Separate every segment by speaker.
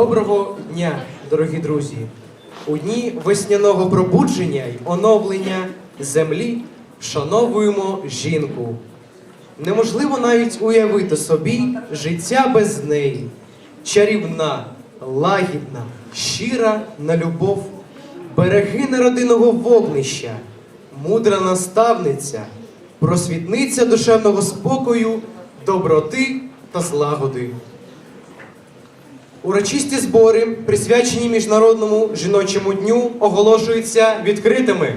Speaker 1: Доброго дня, дорогі друзі! У дні весняного пробудження й оновлення землі вшановуємо жінку. Неможливо навіть уявити собі життя без неї. Чарівна, лагідна, щира на любов, берегиня родинного вогнища, мудра наставниця, просвітниця душевного спокою, доброти та злагоди. Урочисті збори, присвячені Міжнародному жіночому дню, оголошуються відкритими.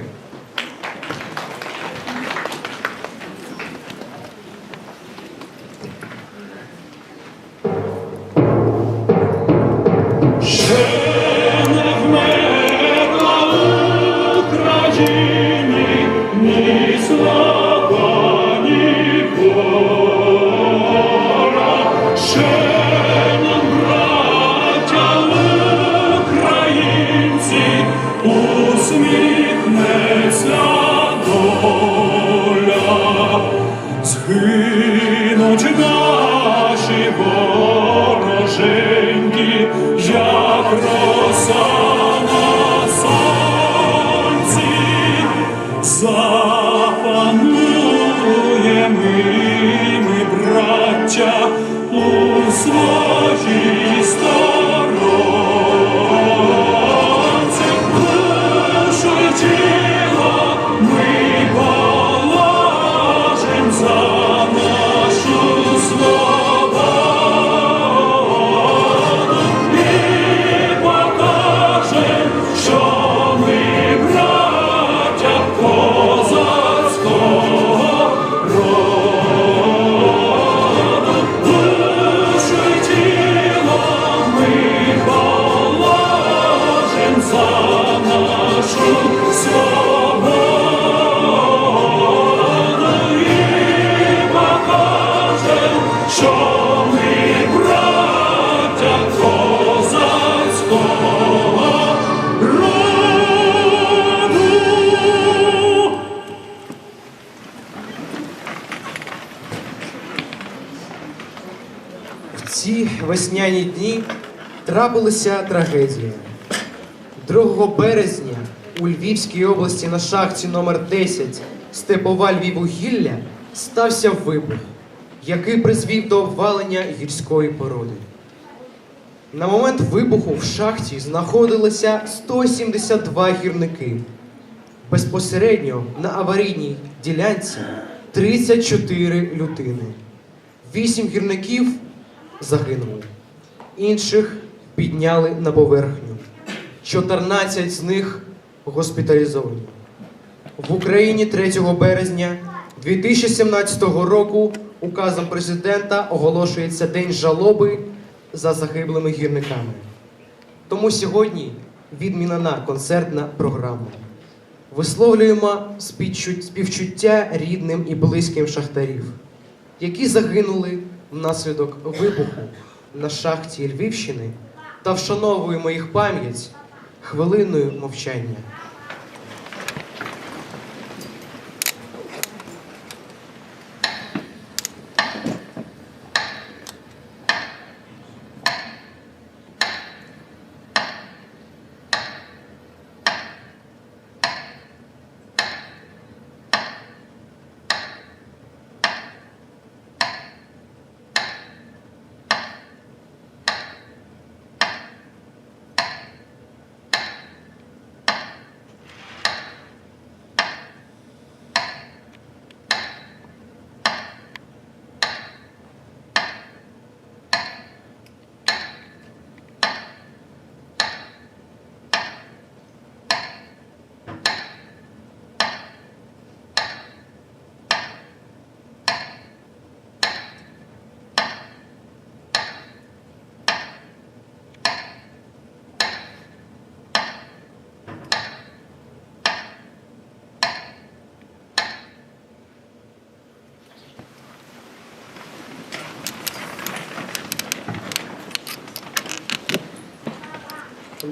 Speaker 1: Трапилася трагедія. 2 березня у Львівській області на шахті номер 10 Степова Львівугілля стався вибух, який призвів до обвалення гірської породи. На момент вибуху в шахті знаходилося 172 гірники. Безпосередньо на аварійній ділянці 34 людини. Вісім гірників загинули, інших підняли на поверхню. 14 з них госпіталізовані. В Україні 3 березня 2017 року указом президента оголошується День жалоби за загиблими гірниками. Тому сьогодні відмінена концертна програма. Висловлюємо співчуття рідним і близьким шахтарів, які загинули внаслідок вибуху на шахті Львівщини та вшановуємо їх пам'ять хвилиною мовчання.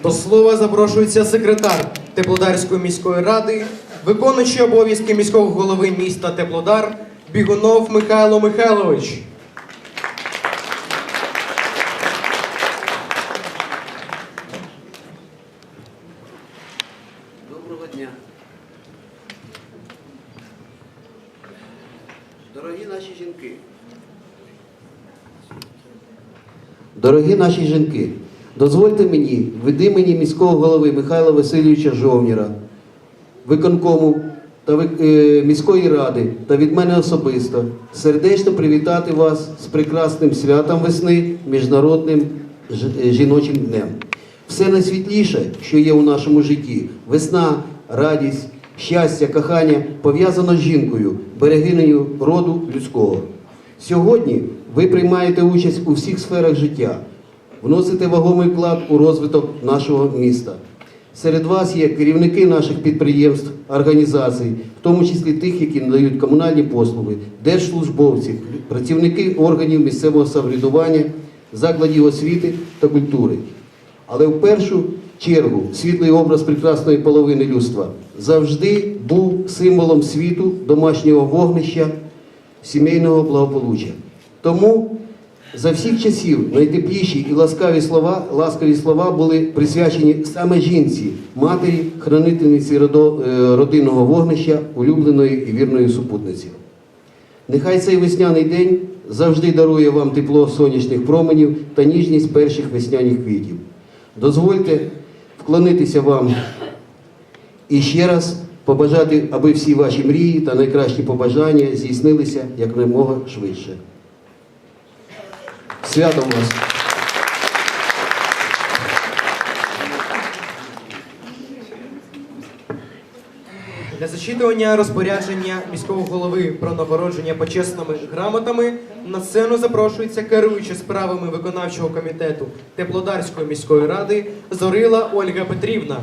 Speaker 1: До слова запрошується секретар Теплодарської міської ради, виконуючий обов'язки міського голови міста Теплодар Бігунов Михайло Михайлович. Доброго дня.
Speaker 2: Дорогі наші жінки. Дорогі наші жінки дозвольте мені від імені міського голови Михайла Васильовича Жовніра, виконкому та е, міської ради та від мене особисто сердечно привітати вас з прекрасним святом весни Міжнародним е, жіночим днем. Все найсвітліше, що є у нашому житті: весна, радість, щастя, кохання пов'язано з жінкою, берегинею роду людського. Сьогодні ви приймаєте участь у всіх сферах життя, вносите вагомий вклад у розвиток нашого міста. Серед вас є керівники наших підприємств, організацій, в тому числі тих, які надають комунальні послуги, держслужбовці, працівники органів місцевого самоврядування, закладів освіти та культури. Але в першу чергу світлий образ прекрасної половини людства завжди був символом світу, домашнього вогнища, сімейного благополуччя. Тому за всіх часів найтепліші і ласкаві слова, ласкаві слова були присвячені саме жінці, матері, хранительниці е, родинного вогнища, улюбленої і вірної супутниці. Нехай цей весняний день завжди дарує вам тепло сонячних променів та ніжність перших весняних квітів. Дозвольте вклонитися вам і ще раз побажати, аби всі ваші мрії та найкращі побажання здійснилися якомога швидше. Святом вас!
Speaker 1: Для зачитування розпорядження міського голови про нагородження почесними грамотами на сцену запрошується керуюча справами виконавчого комітету Теплодарської міської ради Зорила Ольга Петрівна.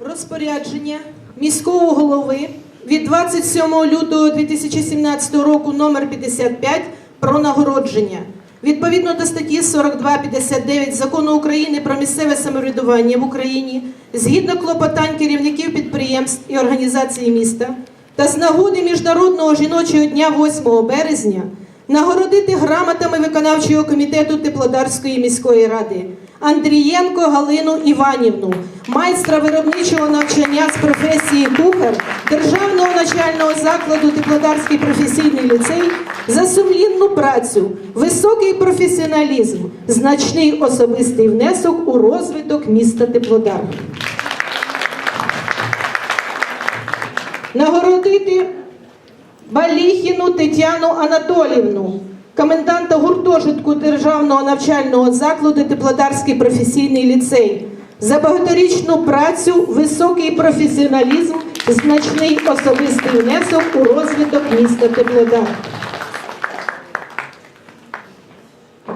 Speaker 3: Розпорядження міського голови від 27 лютого 2017 року номер 55 про нагородження. Відповідно до статті 42.59 Закону України про місцеве самоврядування в Україні, згідно клопотань керівників підприємств і організацій міста та з нагоди Міжнародного жіночого дня 8 березня нагородити грамотами виконавчого комітету Теплодарської міської ради Андрієнко Галину Іванівну, майстра виробничого навчання з професії кухар Державного навчального закладу Теплодарський професійний ліцей за сумлінну працю, високий професіоналізм, значний особистий внесок у розвиток міста Теплодар. Нагородити Баліхіну Тетяну Анатолівну, коменданта гуртожитку Державного навчального закладу Теплодарський професійний ліцей. За багаторічну працю, високий професіоналізм, значний особистий внесок у розвиток міста Теплодар.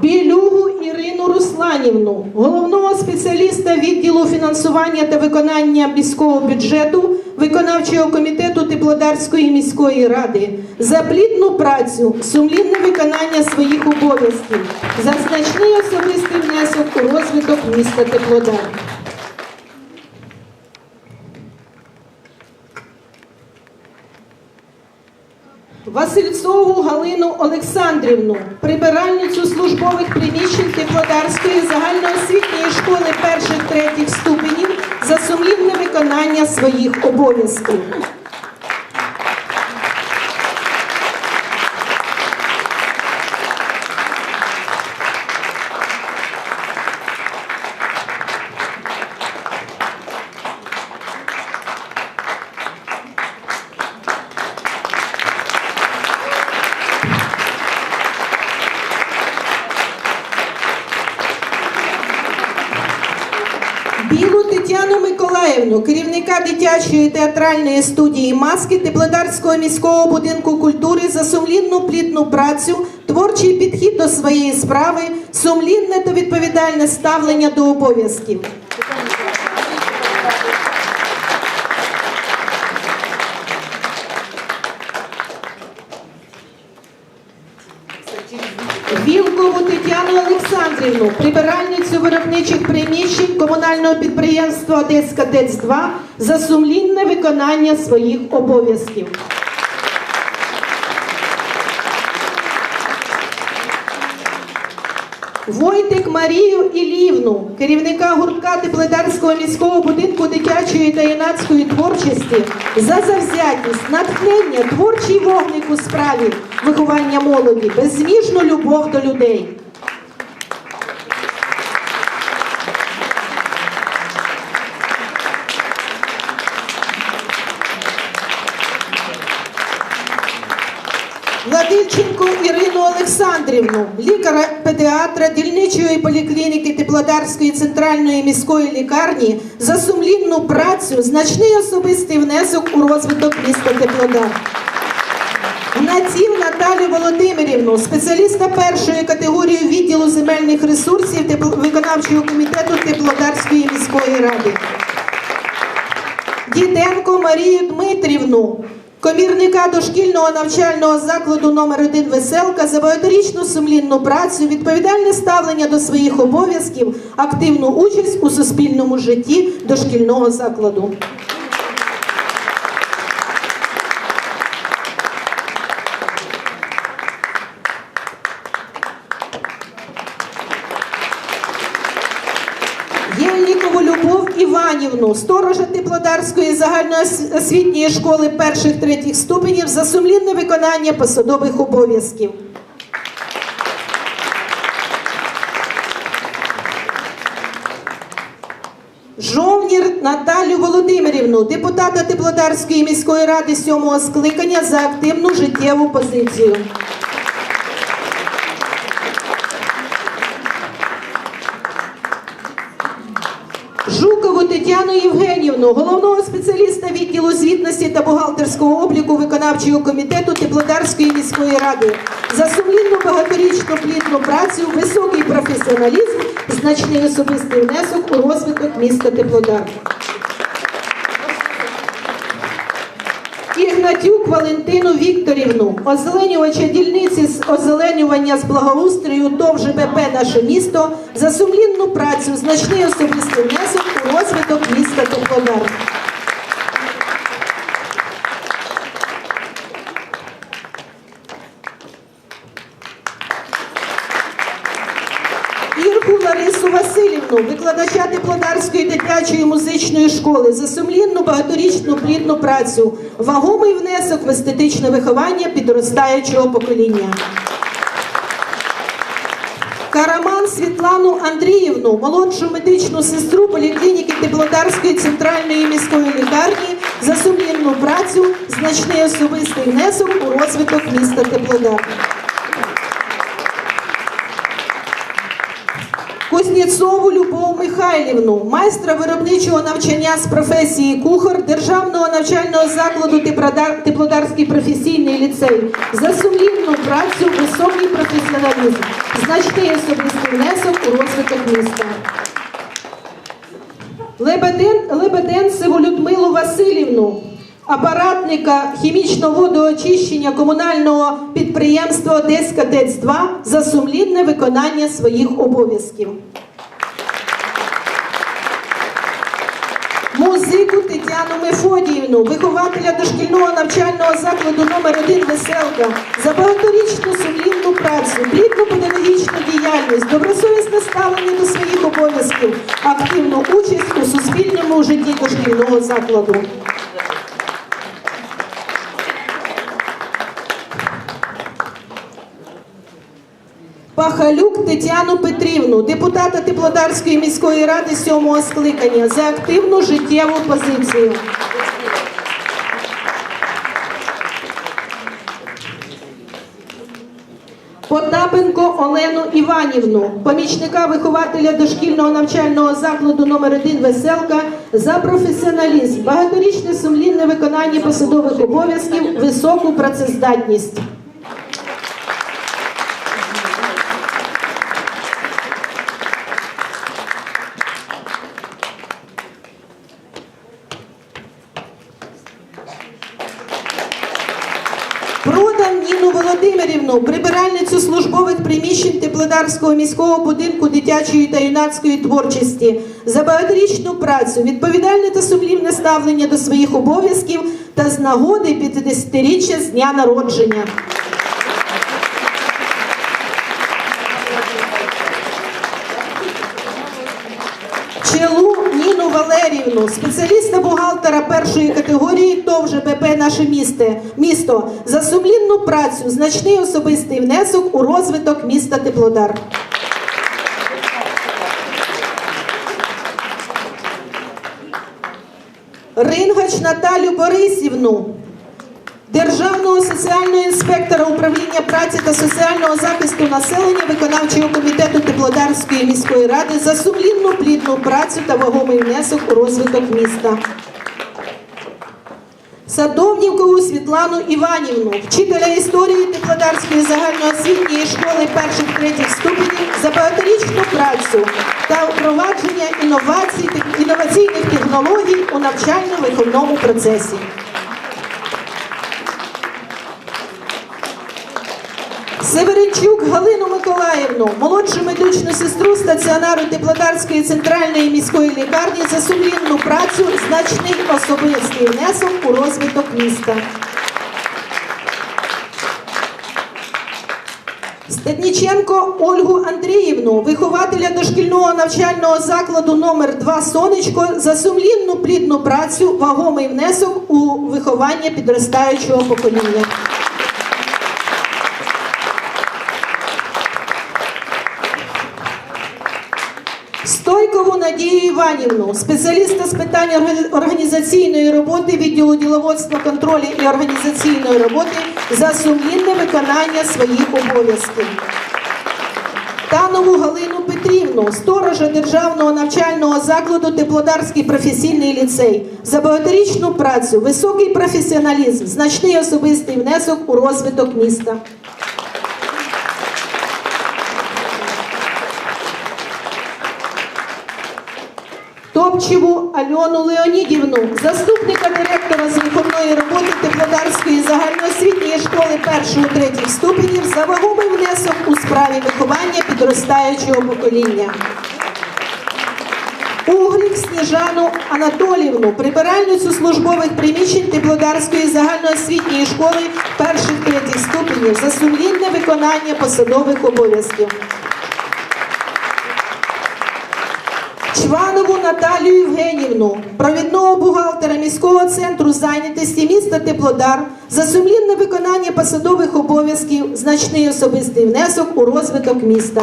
Speaker 3: Білюгу Ірину Русланівну, головного спеціаліста відділу фінансування та виконання міського бюджету виконавчого комітету Теплодарської міської ради за плідну працю, сумлінне виконання своїх обов'язків, за значний особистий внесок у розвиток міста Теплодар. Васильцову Галину Олександрівну, прибиральницю службових приміщень Теплодарської загальноосвітньої школи перших-третіх ступенів за сумлінне виконання своїх обов'язків. Дитячої театральної студії маски Теплодарського міського будинку культури за сумлінну плідну працю, творчий підхід до своєї справи, сумлінне та відповідальне ставлення до обов'язків. Вілкову Тетяну Олександрівну, прибиральницю виробничих приміщень комунального підприємства Одеська ТЕЦ-2 за сумлінне виконання своїх обов'язків. Войтик Марію Ілівну, керівника гуртка Теплодарського міського будинку дитячої та юнацької творчості, за завзятість, натхнення, творчий вогник у справі виховання молоді, беззміжну любов до людей. Олександрівну, лікаря педіатра дільничої поліклініки Теплодарської центральної міської лікарні за сумлінну працю, значний особистий внесок у розвиток міста Теплодар. Гнатів Наталю Володимирівну, спеціаліста першої категорії відділу земельних ресурсів виконавчого комітету Теплодарської міської ради. Діденко Марію Дмитрівну, комірника дошкільного навчального закладу номер 1 Веселка за багаторічну сумлінну працю, відповідальне ставлення до своїх обов'язків, активну участь у суспільному житті дошкільного закладу. Іванівну, сторожа Теплодарської загальноосвітньої школи перших третіх ступенів за сумлінне виконання посадових обов'язків. Жовнір Наталю Володимирівну, депутата Теплодарської міської ради сьомого скликання за активну життєву позицію. Євгенівну, головного спеціаліста відділу звітності та бухгалтерського обліку виконавчого комітету Теплодарської міської ради за сумлінну багаторічну плідну працю, високий професіоналізм, значний особистий внесок у розвиток міста Теплодар. Ігнатюк Валентину Вікторівну, озеленювача дільниці з озеленювання з благоустрою ТОВ ЖБП наше місто за сумлінну працю, значний особистий внесок у розвиток міста Теплодар. Васильівну, викладача Теплодарської дитячої музичної школи, за сумлінну багаторічну плідну працю, вагомий внесок в естетичне виховання підростаючого покоління. Караман Світлану Андріївну, молодшу медичну сестру поліклініки Теплодарської центральної міської лікарні за сумлінну працю, значний особистий внесок у розвиток міста Теплодар. Кузнєцову Любов Михайлівну, майстра виробничого навчання з професії кухар Державного навчального закладу Теплодар- Теплодарський професійний ліцей за сумлінну працю, високий професіоналізм, значний особистий внесок у розвиток міста. Лебеден, Лебеденцеву Людмилу Васильівну, апаратника хімічного водоочищення комунального підприємства Одеська ТЕЦ-2 за сумлінне виконання своїх обов'язків. Музику Тетяну Мефодіївну, вихователя дошкільного навчального закладу номер 1 Веселка, за багаторічну сумлінну працю, плідну педагогічну діяльність, добросовісне ставлення до своїх обов'язків, активну участь у суспільному житті дошкільного закладу. Пахалюк Тетяну Петрівну, депутата Теплодарської міської ради сьомого скликання за активну життєву позицію. Потапенко Олену Іванівну, помічника вихователя дошкільного навчального закладу номер 1 Веселка за професіоналізм, багаторічне сумлінне виконання посадових обов'язків, високу працездатність. Прибиральницю службових приміщень Теплодарського міського будинку дитячої та юнацької творчості за багаторічну працю, відповідальне та сумлінне ставлення до своїх обов'язків та з нагоди 50-річчя з дня народження. Першої категорії ТОВ ЖБП наше місто, місто за сумлінну працю, значний особистий внесок у розвиток міста Теплодар. Рингач Наталю Борисівну, Державного соціального інспектора управління праці та соціального захисту населення виконавчого комітету Теплодарської міської ради за сумлінну плідну працю та вагомий внесок у розвиток міста. Садовнікову Світлану Іванівну, вчителя історії Теплодарської загальноосвітньої школи перших третіх ступенів за багаторічну працю та впровадження інновацій, інноваційних технологій у навчально-виховному процесі. Северинчук Галину Миколаївну, молодшу медичну сестру стаціонару Теплодарської центральної міської лікарні за сумлінну працю, значний особистий внесок у розвиток міста. Стадніченко Ольгу Андріївну, вихователя дошкільного навчального закладу номер 2 Сонечко за сумлінну плідну працю, вагомий внесок у виховання підростаючого покоління. Іванівну, спеціаліста з питань організаційної роботи відділу діловодства контролю і організаційної роботи за сумлінне виконання своїх обов'язків. Танову Галину Петрівну, сторожа державного навчального закладу Теплодарський професійний ліцей, за багаторічну працю, високий професіоналізм, значний особистий внесок у розвиток міста. Топчеву Альону Леонідівну, заступника директора з виховної роботи Теплодарської загальноосвітньої школи першого третіх ступенів за вагомий внесок у справі виховання підростаючого покоління. Угрік Сніжану Анатоліївну, прибиральницю службових приміщень Теплодарської загальноосвітньої школи перших третіх ступенів за сумлінне виконання посадових обов'язків. Чванову Наталію Євгенівну, провідного бухгалтера міського центру зайнятості міста Теплодар за сумлінне виконання посадових обов'язків, значний особистий внесок у розвиток міста.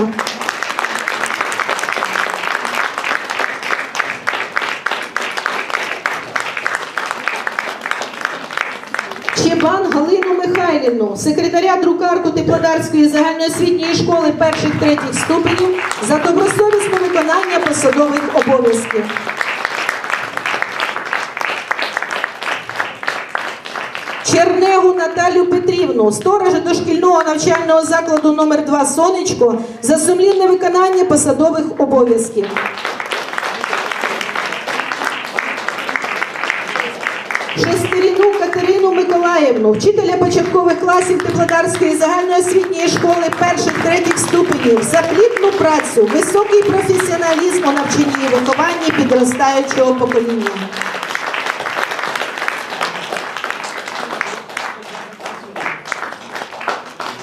Speaker 3: Чебан Галину Михайлівну, секретаря друкарку Теплодарської загальноосвітньої школи перших третіх ступенів за добросовісне виконання посадових обов'язків. Чернегу Наталю Петрівну, сторожа дошкільного навчального закладу номер 2 Сонечко за сумлінне виконання посадових обов'язків. Шестеріну Катерину Миколаївну, вчителя початкових класів Теплодарської загальноосвітньої школи перших третіх ступенів працю, високий професіоналізм у навчанні і вихованні підростаючого покоління.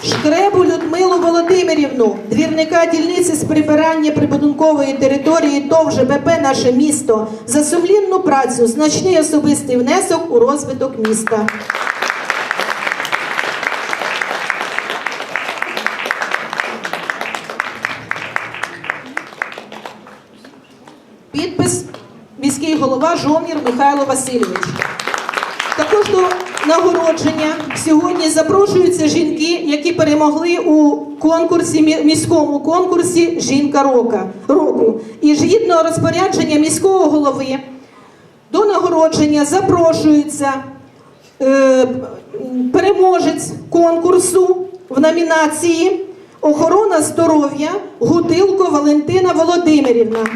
Speaker 3: Шкребу Людмилу Володимирівну, двірника дільниці з прибирання прибудинкової території ТОВ ЖБП наше місто за сумлінну працю, значний особистий внесок у розвиток міста. Михайло Васильович. Також до нагородження сьогодні запрошуються жінки, які перемогли у конкурсі міському конкурсі Жінка року. І згідно розпорядження міського голови до нагородження запрошується е, переможець конкурсу в номінації Охорона здоров'я Гудилко Валентина Володимирівна.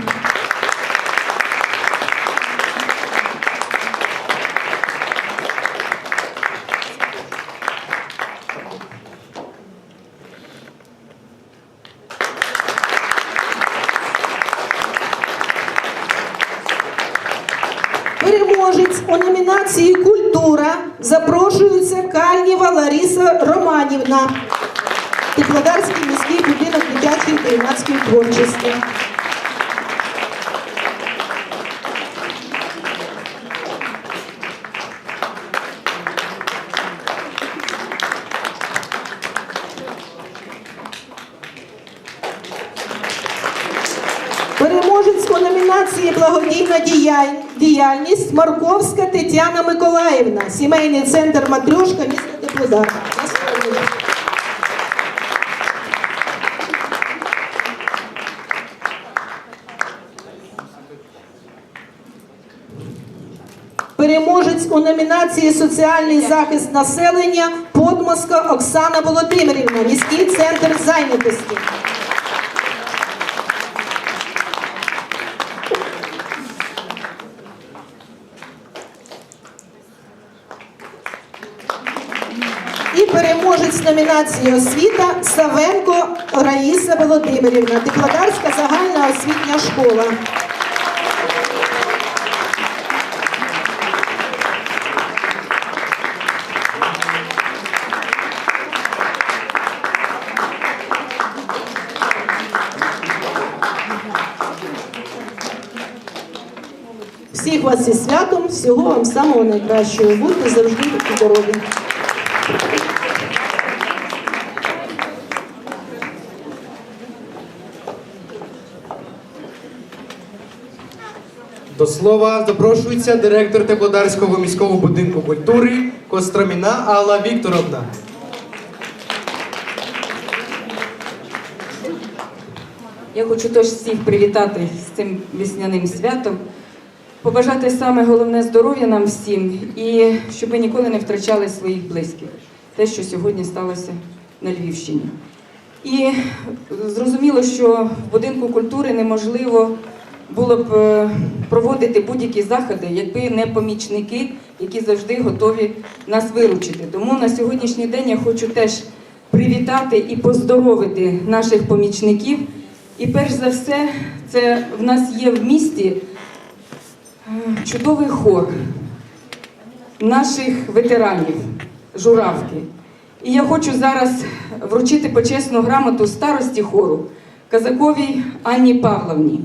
Speaker 3: Переможець у номінації Благодійна діяльність Марковська Тетяна Миколаївна, сімейний центр Матрюшка, місто Теплодар. Переможець у номінації Соціальний захист населення Подмоска Оксана Володимирівна, міський центр зайнятості. І номінації освіта Савенко Раїса Володимирівна, Теплодарська загальна освітня школа. Всіх вас зі святом, всього вам самого найкращого. Будьте завжди здорові.
Speaker 1: Слова запрошується директор Теплодарського міського будинку культури Костроміна Алла Вікторовна.
Speaker 4: Я хочу теж всіх привітати з цим весняним святом, побажати саме головне здоров'я нам всім і щоб ми ніколи не втрачали своїх близьких. Те, що сьогодні сталося на Львівщині. І зрозуміло, що в будинку культури неможливо було б е, проводити будь-які заходи, якби не помічники, які завжди готові нас виручити. Тому на сьогоднішній день я хочу теж привітати і поздоровити наших помічників. І перш за все, це в нас є в місті е, чудовий хор наших ветеранів, журавки. І я хочу зараз вручити почесну грамоту старості хору Казаковій Анні Павловні.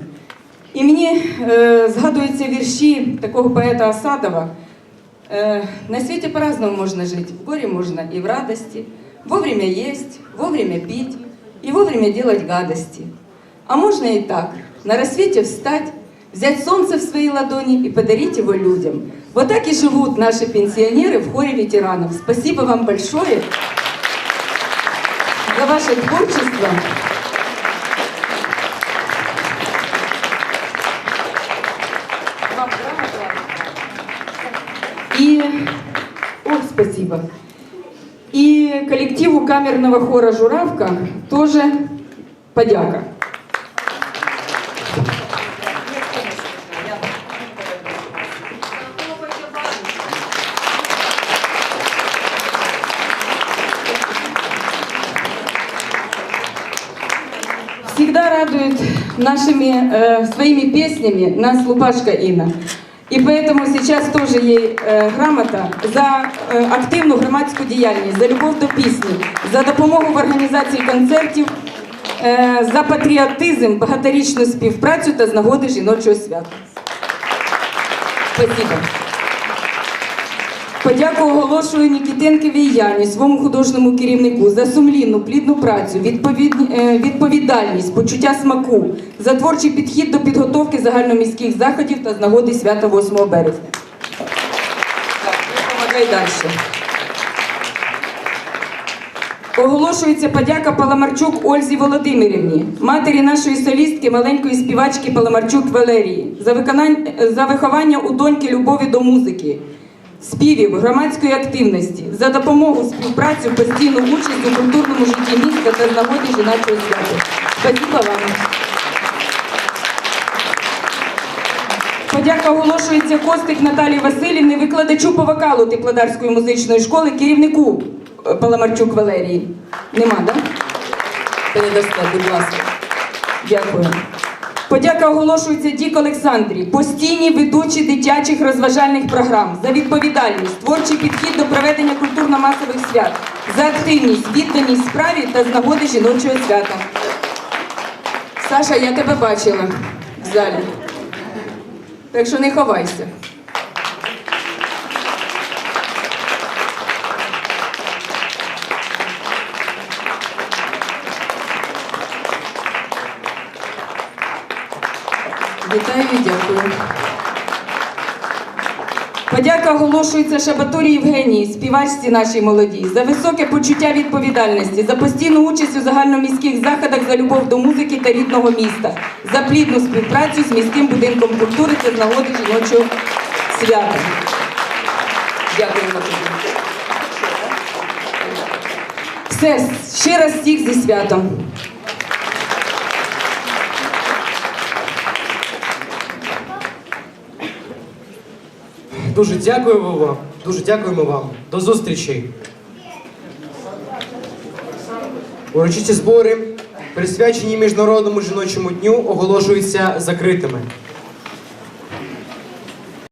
Speaker 4: І мені е, згадуються вірші такого поета Асадова. Е, на свете по-разному можно жить. В горе можно и в радости. Вовремя есть, вовремя пить и вовремя делать гадости. А можно и так. На рассвете встать, взять солнце в свои ладони и подарить его людям. Вот так и живут наши пенсионеры в хоре ветеранов. Спасибо вам большое за ваше творчество. Камерного хора «Журавка» тоже подяка. всегда радует нашими э, своими песнями нас Лупашка Инна. І поэтому сейчас тоже ей е, грамота за е, активну громадську діяльність, за любов до пісні, за допомогу в організації концертів, е, за патріотизм, багаторічну співпрацю та з нагоди жіночого свята. Спасибо. Подяку оголошую Нікітенкові Яні, своєму художньому керівнику, за сумлінну, плідну працю, е, відповідальність, почуття смаку, за творчий підхід до підготовки загальноміських заходів та з нагоди свята 8 березня. Так, далі. Оголошується подяка Паламарчук Ользі Володимирівні, матері нашої солістки, маленької співачки Паламарчук Валерії, за, виконання, за виховання у доньки любові до музики, співів, громадської активності, за допомогу, співпрацю, постійну участь у культурному житті міста та нагоді жіночого свята. Спасибо вам. Подяка оголошується Костик Наталії Васильівні, викладачу по вокалу Теплодарської музичної школи, керівнику е, Паламарчук Валерії. Нема, так? Да? Передасте, будь ласка. Дякую. Подяка оголошується Дік Олександрі, постійній ведучі дитячих розважальних програм, за відповідальність, творчий підхід до проведення культурно-масових свят, за активність, відданість справі та з нагоди жіночого свята. Саша, я тебе бачила в залі. Так що не ховайся. Вітаю і дякую. Подяка оголошується Шабатурі Євгенії, співачці нашій молодій, за високе почуття відповідальності, за постійну участь у загальноміських заходах за любов до музики та рідного міста, за плідну співпрацю з міським будинком культури та з нагоди жіночого свята. Дякуємо. Все, ще раз всіх зі святом.
Speaker 1: Дуже дякуємо вам. Дуже дякуємо вам. До зустрічі. Урочисті збори, присвячені Міжнародному жіночому дню, оголошуються закритими.